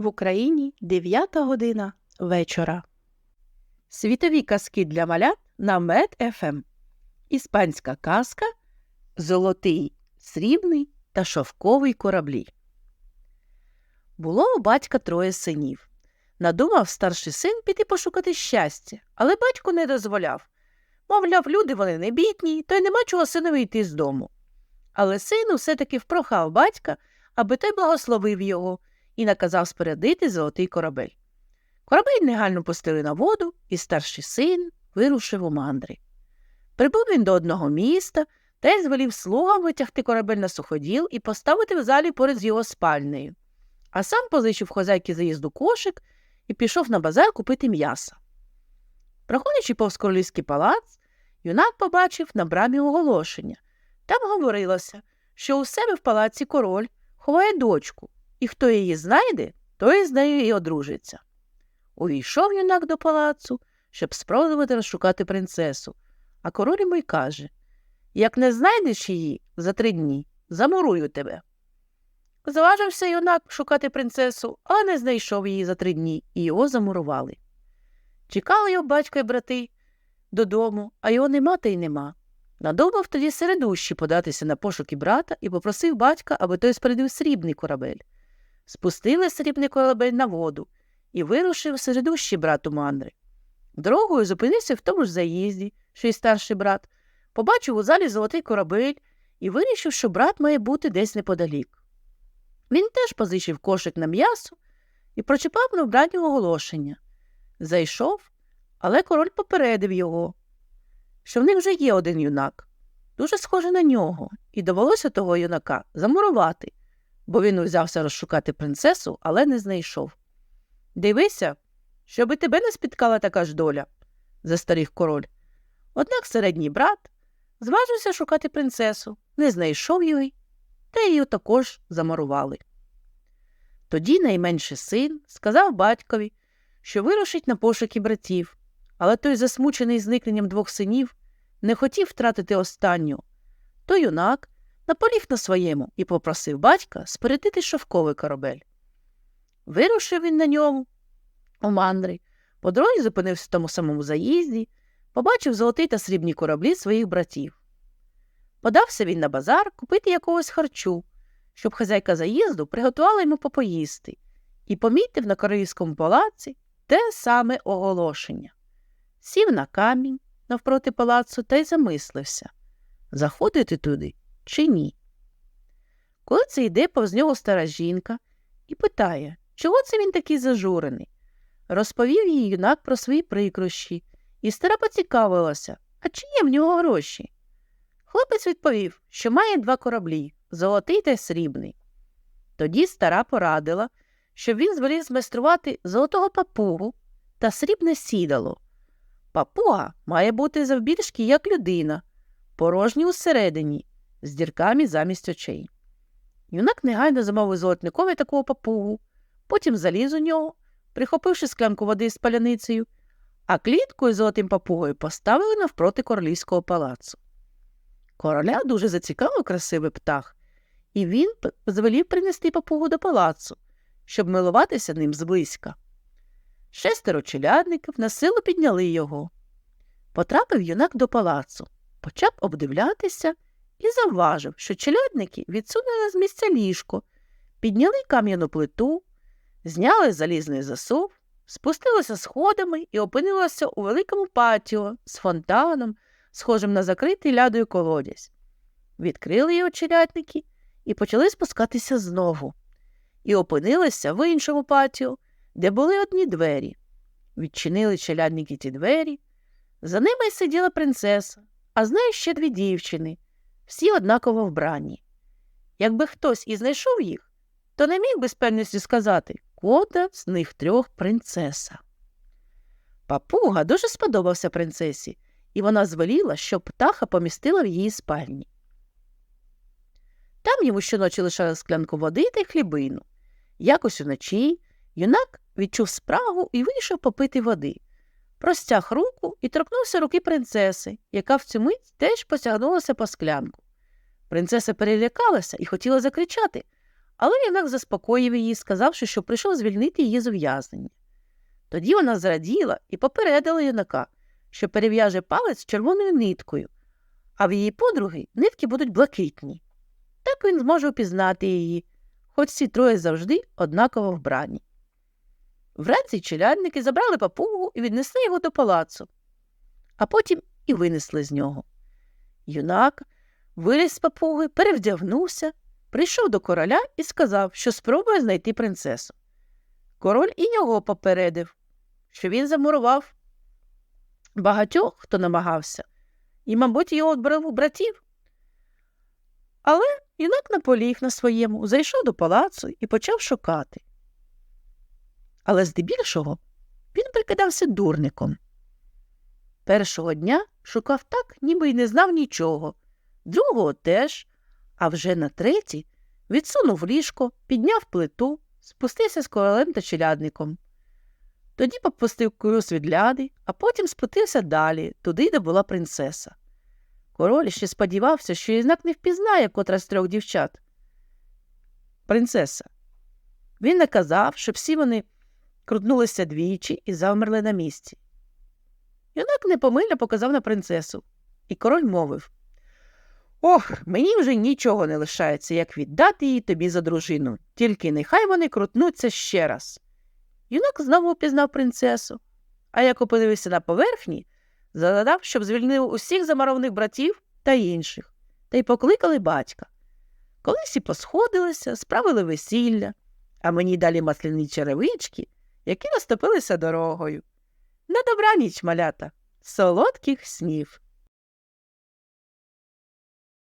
В Україні 9 година вечора. Світові казки для малят на Мед ФМ. Іспанська казка Золотий, срібний та шовковий кораблі. Було у батька троє синів. Надумав старший син піти пошукати щастя, але батько не дозволяв. Мовляв, люди вони не бідні, то й нема чого синові йти з дому. Але син все таки впрохав батька, аби той благословив його і наказав спорядити золотий корабель. Корабель негайно пустили на воду, і старший син вирушив у мандри. Прибув він до одного міста та й звелів слугам витягти корабель на суходіл і поставити в залі поряд з його спальнею, а сам позичив хозяйки заїзду кошик і пішов на базар купити м'яса. Проходячи повз королівський палац, юнак побачив на брамі оголошення. Там говорилося, що у себе в палаці король ховає дочку, і хто її знайде, той з нею і одружиться. Увійшов юнак до палацу, щоб спробувати розшукати принцесу, а король йому й каже Як не знайдеш її за три дні, замурую тебе. Зважився юнак шукати принцесу, але не знайшов її за три дні, і його замурували. Чекали його батько і брати додому, а його нема та й нема. Надумав тоді середущі податися на пошуки брата і попросив батька, аби той спорядив срібний корабель. Спустили срібний корабель на воду і вирушив середущий брат у мандри. Дорогою зупинився в тому ж заїзді, що й старший брат, побачив у залі золотий корабель і вирішив, що брат має бути десь неподалік. Він теж позичив кошик на м'ясо і прочитав на вбранні оголошення. Зайшов, але король попередив його, що в них вже є один юнак, дуже схожий на нього, і довелося того юнака замурувати, бо він узявся розшукати принцесу, але не знайшов. Дивися, щоби тебе не спіткала така ж доля, застаріг король. Однак середній брат зважився шукати принцесу, не знайшов її, та її також замурували. Тоді найменший син сказав батькові, що вирушить на пошуки братів, але той, засмучений зникненням двох синів, не хотів втратити останню. То юнак наполіг на своєму і попросив батька спорядити шовковий корабель. Вирушив він на ньому у мандри, по дорозі зупинився в тому самому заїзді, побачив золотий та срібні кораблі своїх братів. Подався він на базар купити якогось харчу, щоб хазяйка заїзду приготувала йому попоїсти, і помітив на королівському палаці те саме оголошення. Сів на камінь навпроти палацу та й замислився заходити туди чи ні. Коли це йде повз нього стара жінка і питає, чого це він такий зажурений. Розповів їй юнак про свої прикрощі, і стара поцікавилася, а чи є в нього гроші. Хлопець відповів, що має два кораблі золотий та срібний. Тоді стара порадила, щоб він звелів змайструвати золотого папугу та срібне сідало. Папуга має бути завбільшки, як людина, порожній усередині, з дірками замість очей. Юнак негайно замовив золотникові такого папугу, потім заліз у нього, прихопивши склянку води з паляницею, а клітку з золотим папугою поставили навпроти королівського палацу. Короля дуже зацікавив красивий птах, і він звелів принести папугу до палацу, щоб милуватися ним зблизька. Шестеро челядників на силу підняли його. Потрапив юнак до палацу, почав обдивлятися і завважив, що челядники відсунули з місця ліжко, підняли кам'яну плиту, зняли залізний засув, спустилися сходами і опинилися у великому патіо з фонтаном, схожим на закритий лядою колодязь. Відкрили його челядники і почали спускатися знову, і опинилися в іншому патіо, де були одні двері. Відчинили челядники ті двері. За ними сиділа принцеса, а з нею ще дві дівчини, всі однаково вбрані. Якби хтось і знайшов їх, то не міг би з певністю сказати, кота з них трьох принцеса. Папуга дуже сподобався принцесі, і вона звеліла, щоб птаха помістила в її спальні. Там йому щоночі лишали склянку води та хлібину. Якось уночі юнак відчув спрагу і вийшов попити води. Простяг руку і торкнувся руки принцеси, яка в цю мить теж посягнулася по склянку. Принцеса перелякалася і хотіла закричати, Але юнак заспокоїв її, сказавши, що прийшов звільнити її з ув'язнення. Тоді вона зраділа і попередила юнака, що перев'яже палець червоною ниткою, а в її подруги нитки будуть блакитні. Так він зможе впізнати її, хоч всі троє завжди однаково вбрані. Вранці челядники забрали папугу і віднесли його до палацу, а потім і винесли з нього. Юнак виліз з папуги, перевдягнувся, прийшов до короля і сказав, що спробує знайти принцесу. Король і його попередив, що він замурував багатьох, хто намагався, і, мабуть, його відбрав братів. Але юнак наполіг на своєму, зайшов до палацу і почав шукати. Але здебільшого він прикидався дурником. Першого дня шукав так, ніби й не знав нічого, другого теж, а вже на третій відсунув ліжко, підняв плиту, спустився з королем та челядником. Тоді попустив курю свідляди, а потім спустився далі, туди, де була принцеса. Король ще сподівався, що юнак не впізнає котра з трьох дівчат. Принцеса. Він наказав, щоб всі вони крутнулися двічі і завмерли на місці. Юнак непомильно показав на принцесу, і король мовив Ох, мені вже нічого не лишається, як віддати її тобі за дружину, тільки нехай вони крутнуться ще раз. Юнак знову впізнав принцесу, а як опинився на поверхні, загадав, щоб звільнив усіх замарованих братів та інших, та й покликали батька. Колись і посходилися, справили весілля, а мені далі масляні черевички, які розтопилися дорогою. На добраніч, малята, солодких снів.